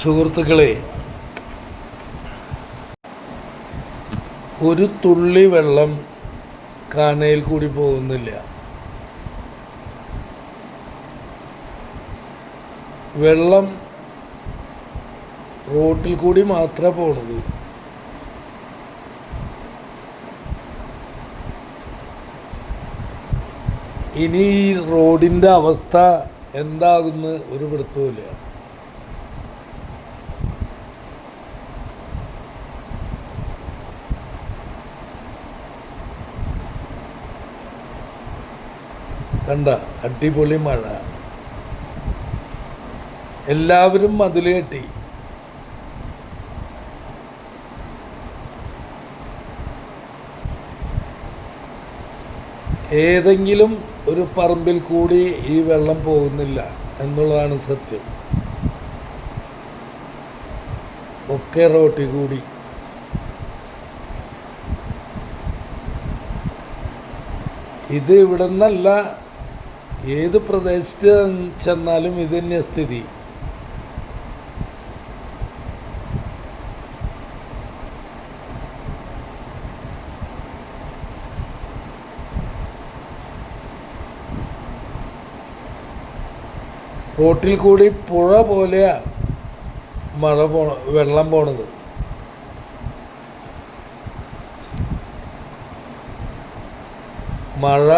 സുഹൃത്തുക്കളെ ഒരു തുള്ളി വെള്ളം കാനയിൽ കൂടി പോകുന്നില്ല. വെള്ളം റോട്ടിൽ കൂടി മാത്രമേ പോണത്. ഇനി ഈ റോഡിന്റെ അവസ്ഥ എന്താകുന്ന് ഒരു പിടുത്തവുമില്ല. കണ്ട അടിപൊളി മഴ. എല്ലാവരും മതിൽ ഏതെങ്കിലും ഒരു പറമ്പിൽ കൂടി ഈ വെള്ളം പോകുന്നില്ല എന്നുള്ളതാണ് സത്യം. ഒക്കെ റോട്ടി കൂടി. ഇത് ഇവിടെ നിന്നല്ല ഏത് പ്രദേശത്ത് ചെന്നാലും ഇത് തന്നെ സ്ഥിതി. റോട്ടിൽ കൂടി പുഴ പോലെയാ മഴ പോണ വെള്ളം പോണത്. മഴ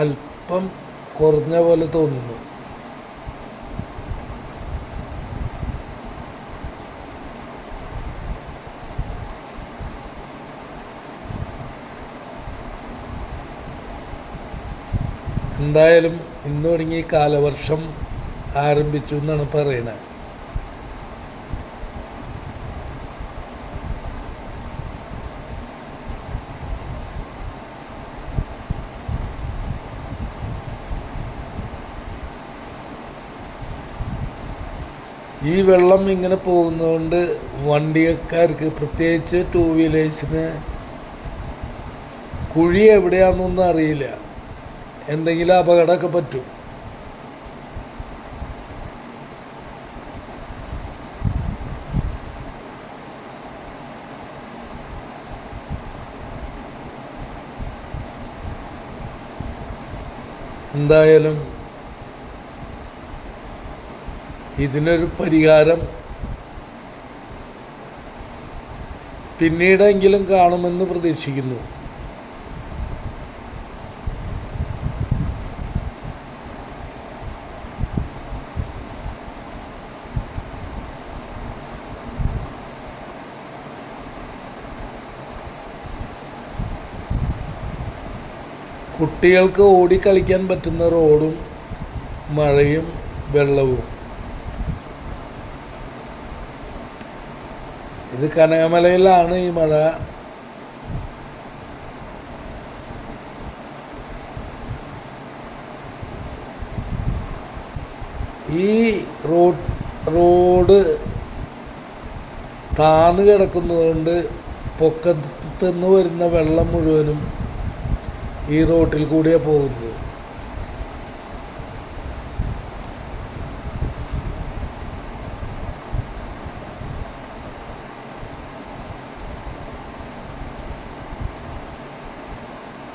അല്പം കുറഞ്ഞ പോലെ തോന്നുന്നു. എന്തായാലും ഇന്ന് തുടങ്ങി കാലവർഷം ആരംഭിച്ചു എന്നാണ് പറയുന്നത്. ഈ വെള്ളം ഇങ്ങനെ പോകുന്നതുകൊണ്ട് വണ്ടിക്കാർക്ക് പ്രത്യേകിച്ച് ടൂ വീലേഴ്സിന് കുഴി എവിടെയാണെന്നൊന്നും അറിയില്ല. എന്തെങ്കിലും അപകടമൊക്കെ പറ്റും. എന്തായാലും ഇതിനൊരു പരിഹാരം. പിന്നീടെങ്കിലും കാണുമെന്ന് പ്രതീക്ഷിക്കുന്നു. കുട്ടികൾക്ക് ഓടിക്കളിക്കാൻ പറ്റുന്ന റോഡും മഴയും വെള്ളവും. ഇത് കനകമലയിലാണ് ഈ മഴ. ഈ റോഡ് റോഡ് താന്ന് കിടക്കുന്നതുകൊണ്ട് പൊക്കത്തുനിന്ന് വരുന്ന വെള്ളം മുഴുവനും ഈ റോട്ടിൽ കൂടിയാണ് പോകുന്നത്.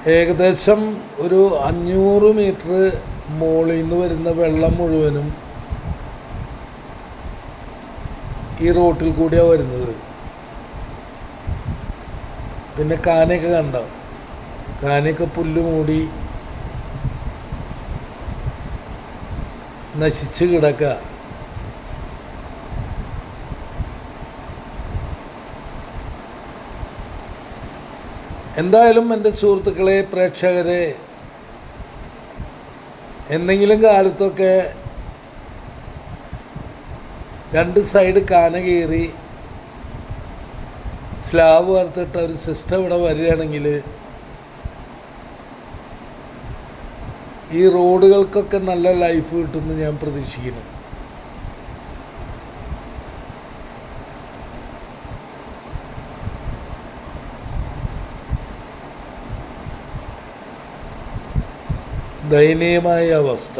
ഏകദേശം ഒരു അഞ്ഞൂറ് മീറ്റർ മുകളിൽ നിന്ന് വരുന്ന വെള്ളം മുഴുവനും ഈ റോട്ടിൽ കൂടിയാണ് വരുന്നത്. പിന്നെ കാനയൊക്കെ കണ്ടോ? കാനയൊക്കെ പുല്ല് മൂടി നശിച്ച് കിടക്കുക എന്തായാലും എന്റെ സുഹൃത്തുക്കളെ പ്രേക്ഷകരെ എന്തെങ്കിലും കാലത്തൊക്കെ രണ്ട് സൈഡ് കാന കീറി സ്ലാബ് വറുത്തിട്ട ഒരു സിസ്റ്റം ഇവിടെ വരികയാണെങ്കിൽ ഈ റോഡുകൾക്കൊക്കെ നല്ല ലൈഫ് കിട്ടുമെന്ന് ഞാൻ പ്രതീക്ഷിക്കുന്നു. ദയനീയമായ അവസ്ഥ.